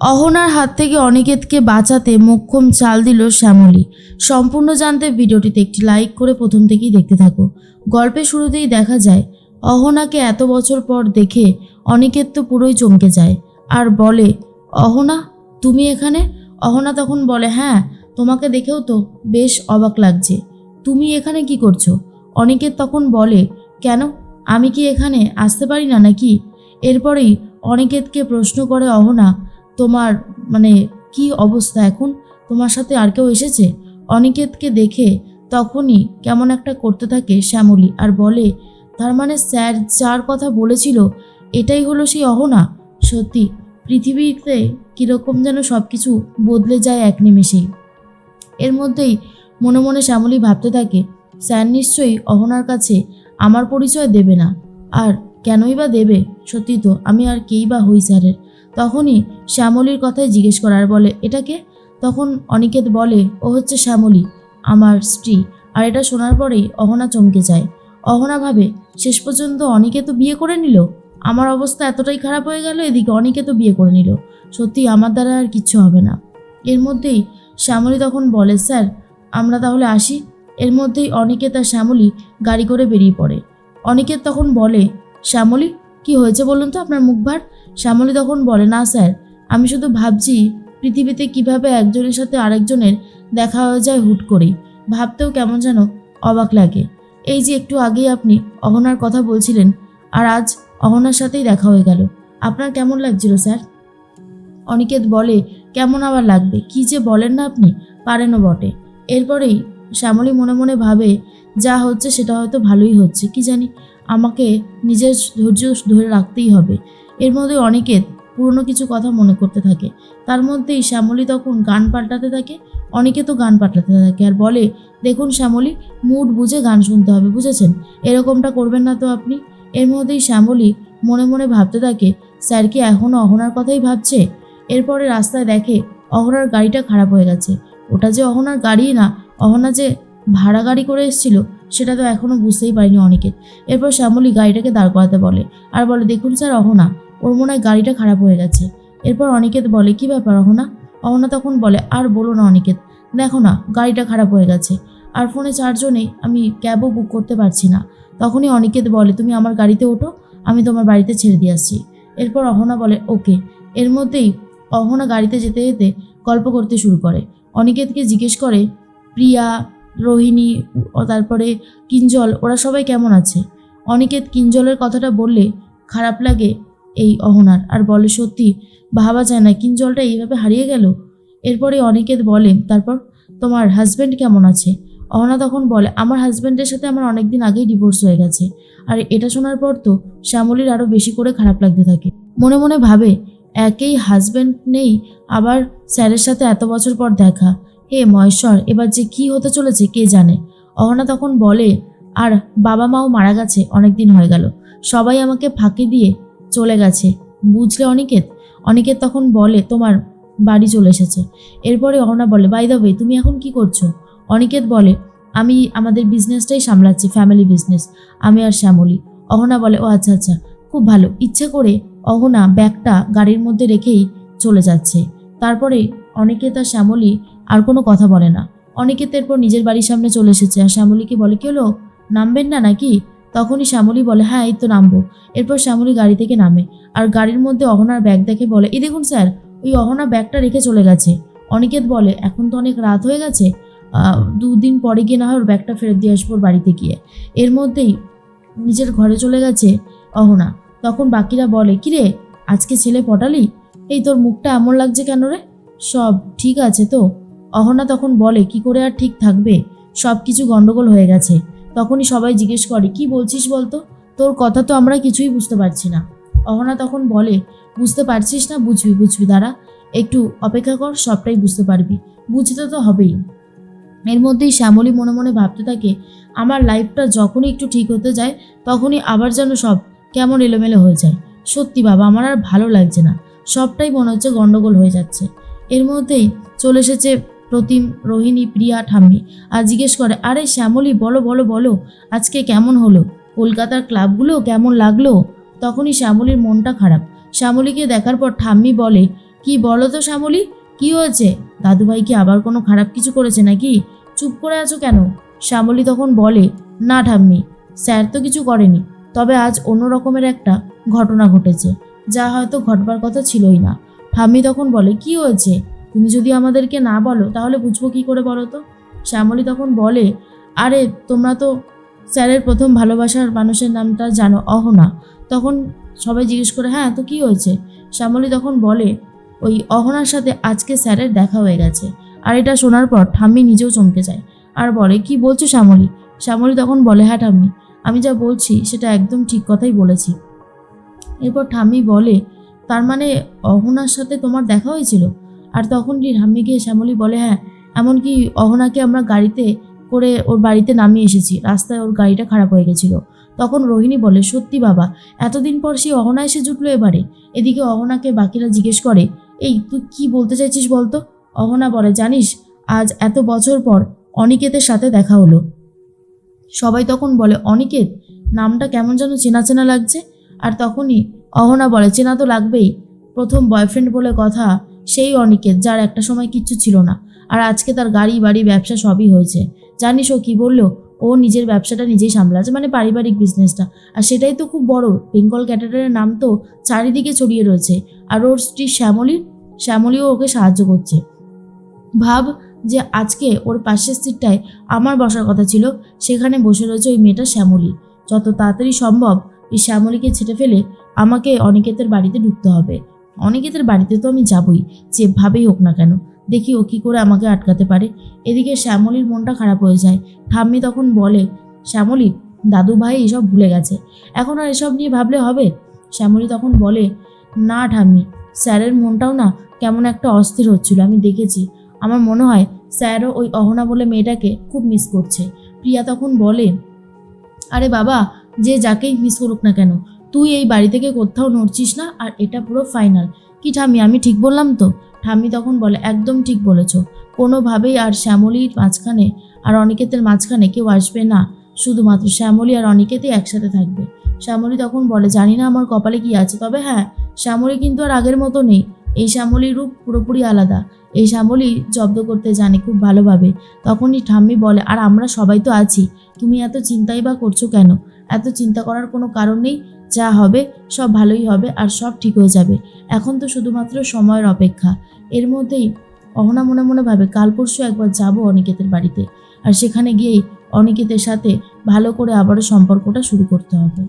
অহনার হাত থেকে অনিকেতকে বাঁচাতে মোক্ষম চাল দিল শ্যামলী। সম্পূর্ণ জানতে ভিডিওটিতে একটি লাইক করে প্রথম থেকেই দেখতে থাকো। গল্পের শুরুতেই দেখা যায়, অহনাকে এত বছর পর দেখে অনিকেত তো পুরোই চমকে যায় আর বলে, অহনা, তুমি এখানে? অহনা তখন বলে হ্যাঁ তোমাকে দেখেও তো বেশ অবাক লাগছে। তুমি এখানে কি করছ? অনিকেত তখন বলে, কেন? আমি কি এখানে আসতে পারি না নাকি? এরপরেই অনিকেতকে প্রশ্ন করে, অহনা তোমার মানে কি অবস্থা এখন? তোমার সাথে আর কেউ এসেছে? অনিকেতকে দেখে তখনই কেমন একটা করতে থাকে শ্যামলী আর বলে, তার মানে স্যার যার কথা বলেছিল, এটাই হলো সেই অহনা? সত্যি, পৃথিবীতে কীরকম যেন সব কিছু বদলে যায় এক নিমেষেই। এর মধ্যেই মনে মনে শ্যামলী ভাবতে থাকে, স্যার নিশ্চয়ই অহনার কাছে আমার পরিচয় দেবে না। আর কেনই বা দেবে? সত্যি তো, আমি আর কেই বা হই স্যারের? তখনই শ্যামলীর কথাই জিজ্ঞেস করার বলে এটাকে তখন অনিকেত বলে, ও হচ্ছে শ্যামলী, আমার স্ত্রী। আর এটা শোনার পরেই অহনা চমকে যায়। অহনা ভাবে, শেষ পর্যন্ত অনিকে তো বিয়ে করে নিল? আমার অবস্থা এতটাই খারাপ হয়ে গেল, এদিকে অনিকে তো বিয়ে করে নিল। সত্যি আমার দ্বারা আর কিচ্ছু হবে না। এর মধ্যেই শ্যামলী তখন বলে, স্যার, আমরা তাহলে আসি? এর মধ্যেই অনিকেত আর শ্যামলী গাড়ি করে বেরিয়ে পড়ে। অনিকেত তখন বলে, শ্যামলী, কি হয়েছে বলুন তো আপনার মুখ ভার শ্যামলী তখন বলে, না স্যার, আমি শুধু ভাবছি পৃথিবীতে কীভাবে একজনের সাথে আরেকজনের দেখা হয়ে যায় হুট করেই। ভাবতেও কেমন যেন অবাক লাগে। এই যে একটু আগেই আপনি অহনার কথা বলছিলেন, আর আজ অহনার সাথেই দেখা হয়ে গেল। আপনার কেমন লাগছিল স্যার? অনিকেত বলে, কেমন আবার লাগবে? কি যে বলেন না আপনি? পারেনও বটে। এরপরেই শ্যামলী মনে মনে ভাবে, যা হচ্ছে সেটা হয়তো ভালোই হচ্ছে। কি জানি, আমাকে নিজের ধৈর্য ধরে রাখতেই হবে। এর মধ্যে অনিকেত পুরনো কিছু কথা মনে করতে থাকে। তার মধ্যেই শ্যামলী তখন গান পাল্টাতে থাকে, অনেকে তো গান পাল্টাতে থাকে আর বলে, দেখুন শ্যামলী, মুড বুঝে গান শুনতে হবে, বুঝেছেন? এরকমটা করবেন না তো আপনি। এর মধ্যেই শ্যামলী মনে মনে ভাবতে থাকে, স্যার কি এখনও অহনার কথাই ভাবছে? এরপরে রাস্তায় দেখে, অহনার গাড়িটা খারাপ হয়ে গেছে। ওটা যে অহনার গাড়ি না, অহনা যে ভাড়া গাড়ি করে এসেছিল, সেটা তো এখনও বুঝতেই পারিনি অনেকে। এরপর শ্যামলী গাড়িটাকে দাঁড় করাতে বলে, আর বলে, দেখুন স্যার, অহনা ওর মনে হয় গাড়িটা খারাপ হয়ে গেছে। এরপর অনিকেত বলে, কি ব্যাপার অহনা? অহনা তখন বলে, আর বলো না অনিকেত, দেখো না, গাড়িটা খারাপ হয়ে গেছে। আর ফোনে চার্জও নেই আমি ক্যাবও বুক করতে পারছি না। তখনই অনিকেত বলে, তুমি আমার গাড়িতে ওঠো, আমি তোমার বাড়িতে ছেড়ে দিয়ে আসছি। এরপর অহনা বলে, ওকে। এর মধ্যেই অহনা গাড়িতে যেতে যেতে গল্প করতে শুরু করে। অনিকেতকে জিজ্ঞেস করে, প্রিয়া, রোহিণী তারপরে কিঞ্জল, ওরা সবাই কেমন আছে? অনিকেত কিঞ্জলের কথাটা বললে, খারাপ লাগে এই অহনার। আর বলে, সত্যি ভাবা যায় না কিঞ্জলটা এইভাবে হারিয়ে গেল? এরপরে অনিকেত বলে, তারপর, তোমার হাজব্যান্ড কেমন আছে? অহনা তখন বলে, আমার হাজব্যান্ডের সাথে আমার অনেক দিন আগেই ডিভোর্স হয়ে গেছে। আর এটা শোনার পর তো শ্যামলীর আরও বেশি করে খারাপ লাগতে থাকে। মনে মনে ভাবে, একেই হাজব্যান্ড নেই, আবার স্যারের সাথে এত বছর পর দেখা। হে মহেশ্বর, এবার যে কি হতে চলেছে কে জানে? অহনা তখন বলে, আর বাবা মাও মারা গেছে অনেক দিন হয়ে গেল। সবাই আমাকে ফাঁকি দিয়ে চলে গেছে। বুঝলে অনিকেত? অনিকেত তখন বলে, তোমার বাড়ি চলে এসেছে। এরপরে অহনা বলে বাই দ্য তুমি এখন কি করছ? অনিকেত বলে, আমি আমাদের বিজনেসটাই সামলাচ্ছি ফ্যামিলি বিজনেস আমি আর শ্যামলী। অহনা বলে, ও আচ্ছা আচ্ছা খুব ভালো। ইচ্ছে করে অহনা ব্যাগটা গাড়ির মধ্যে রেখেই চলে যাচ্ছে। তারপরে অনিকেত আর শ্যামলী আর কোনো কথা বলে না। অনিকেত এরপর নিজের বাড়ির সামনে চলে এসেছে। আর শ্যামলীকে বলে, কি হলো? নামবেন না নাকি? তখনই শ্যামলী বলে হ্যাঁ এই তো নামবো। এরপর শ্যামলী গাড়ি থেকে নামে আর গাড়ির মধ্যে অহনার ব্যাগ দেখে বলে, এই দেখুন স্যার ওই অহনা ব্যাগটা রেখে চলে গেছে। অনিকেত বলে, এখন তো অনেক রাত হয়ে গেছে দুদিন পরে গিয়ে না হয় ওর ব্যাগটা ফেরত দিয়ে আসব বাড়িতে গিয়ে। এর মধ্যেই নিজের ঘরে চলে গেছে অহনা। তখন বাকিরা বলে, কিরে, আজকে ছেলে পটালি? এই তোর মুখটা এমন লাগছে কেন রে? সব ঠিক আছে তো। অহনা তখন বলে, কি করে আর ঠিক থাকবে? সব কিছু গন্ডগোল হয়ে গেছে। তখনই সবাই জিজ্ঞেস করে, কি বলছিস বলতো? তোর কথা তো আমরা কিছুই বুঝতে পারছি না। অহনা তখন বলে, বুঝতে পারছিস না, বুঝবি বুঝবি, দাঁড়া, একটু অপেক্ষা কর, সবটাই বুঝতে পারবি। বুঝতে তো হবেই। এর মধ্যেই শ্যামলী মনে মনে ভাবতে থাকে, আমার লাইফটা যখনই একটু ঠিক হতে যায়, তখনই আবার যেন সব কেমন এলোমেলো হয়ে যায়। সত্যি বাবা, আমার আর ভালো লাগছে না। সবটাই মনে হচ্ছে গন্ডগোল হয়ে যাচ্ছে। এর মধ্যেই চলে এসেছে প্রতিম রোহিণী প্রিয়া ঠাম্মি। আর জিজ্ঞেস করে, আরে শ্যামলী, বলো বলো বলো, আজকে কেমন হলো? কলকাতার ক্লাবগুলো কেমন লাগল? তখনই শ্যামলীর মনটা খারাপ। শ্যামলীকে দেখার পর ঠাম্মি বলে, কি বলো তো শ্যামলী, কি হয়েছে? দাদুভাই কি আবার কোনো খারাপ কিছু করেছে নাকি? চুপ করে আছো কেন? শ্যামলী তখন বলে, না ঠাম্মি, স্যার তো কিছু করেনি। তবে আজ অন্য রকমের একটা ঘটনা ঘটেছে, যা হয়তো ঘটবার কথা ছিলই না। ঠাম্মি তখন বলে, কি হয়েছে? তুমি যদি আমাদেরকে না বলো, তাহলে বুঝব কি করে বলো তো? শ্যামলী তখন বলে, আরে, তোমরা তো স্যারের প্রথম ভালোবাসার মানুষের নামটা জানো, অহনা। তখন সবাই জিজ্ঞেস করে হ্যাঁ তো কি হয়েছে? শ্যামলী তখন বলে, ওই অহনার সাথে আজকে স্যারের দেখা হয়ে গেছে, আর এটা শোনার পর ঠাম্মি নিজেও চমকে যায়। আর বলে, কি বলছো শ্যামলী? শ্যামলী তখন বলে হ্যাঁ ঠাম্মি, আমি যা বলছি সেটা একদম ঠিক কথাই বলেছি। এরপর ঠাম্মি বলে, তার মানে অহনার সাথে তোমার দেখা হয়েছিল? আর তখন কি ঠাম্মি গিয়ে শ্যামলী বলে হ্যাঁ এমনকি অহনাকে আমরা গাড়িতে করে ওর বাড়িতে নামিয়ে এসেছি। রাস্তায় ওর গাড়িটা খারাপ হয়ে গেছিল। তখন রোহিণী বলে, সত্যি বাবা, এতদিন পর সেই অহনা এসে জুটলো এবারে। এদিকে অহনাকে বাকিরা জিজ্ঞেস করে, এই, তুই কি বলতে চাইছিস বলতো? অহনা বলে, জানিস, আজ এত বছর পর অনিকেতের সাথে দেখা হলো। সবাই তখন বলে, অনিকেত, নামটা কেমন যেন চেনা চেনা লাগছে। আর তখনই অহনা বলে, চেনা তো লাগবেই। প্রথম বয়ফ্রেন্ড বলে কথা সেই অনিকেত, যার একটা সময় কিচ্ছু ছিল না। আর আজকে তার গাড়ি, বাড়ি, ব্যবসা সবই হয়েছে। জানিস ও কী বলল? ও নিজের ব্যবসাটা নিজেই সামলাচ্ছে মানে পারিবারিক বিজনেসটা আর সেটাই তো খুব বড়। বেঙ্গল ক্যাটারের নাম তো চারিদিকে ছড়িয়ে রয়েছে। আর ওর স্ত্রী শ্যামলী, শ্যামলীও ওকে সাহায্য করছে। ভাব যে আজকে ওর পাশের সিটটায় আমার বসার কথা ছিল, সেখানে বসে রয়েছে ওই মেয়েটা শ্যামলী। যত তাড়াতাড়ি সম্ভব এই শ্যামলীকে ছেটে ফেলে আমাকে অনিকেতের বাড়িতে ঢুকতে হবে। অনিকেতের বাড়িতে তো আমি যাবই, যেভাবেই হোক না কেন। দেখি ও কী করে আমাকে আটকাতে পারে। এদিকে শ্যামলীর মনটা খারাপ হয়ে যায়। ঠাম্মি তখন বলে, শ্যামলী দাদু ভাই এসব ভুলে গেছে। এখন আর এসব নিয়ে ভাবলে হবে? শ্যামলী তখন বলে, না ঠাম্মি, স্যারের মনটাও না কেমন একটা অস্থির হচ্ছিল। আমি দেখেছি। আমার মনে হয় স্যারও ওই অহনা বলে মেয়েটাকে খুব মিস করছে। প্রিয়া তখন বলে, আরে বাবা, যে যাকেই মিস করুক না কেন তুই এই বাড়ি থেকে কোথাও নড়ছিস না আর এটা পুরো ফাইনাল কি ঠাম্মি, আমি ঠিক বললাম তো? ঠাম্মি তখন বলে, একদম ঠিক বলেছ। কোনোভাবেই আর শ্যামলীর মাঝখানে আর অনিকেতের মাঝখানে কেউ আসবে না। শুধুমাত্র শ্যামলী আর অনিকেতেই একসাথে থাকবে। শ্যামলী তখন বলে, জানি না আমার কপালে কি আছে, তবে হ্যাঁ শ্যামলী কিন্তু আর আগের মতো নেই। এই শ্যামলীর রূপ পুরোপুরি আলাদা। এই শ্যামলী জব্দ করতে জানে খুব ভালোভাবে। তখনই ঠাম্মি বলে, আর আমরা সবাই তো আছি। তুমি এত চিন্তাই বা করছ কেন? এত চিন্তা করার কোনো কারণ নেই? যা হবে, সব ভালোই হবে আর সব ঠিক হয়ে যাবে। এখন তো শুধুমাত্র সময়ের অপেক্ষা। এর মধ্যেই অহনা মনে মনে ভাবে, কাল পরশু একবার যাব অনিকেতের বাড়িতে। আর সেখানে গিয়েই অনিকেতের সাথে ভালো করে আবারও সম্পর্কটা শুরু করতে হবে।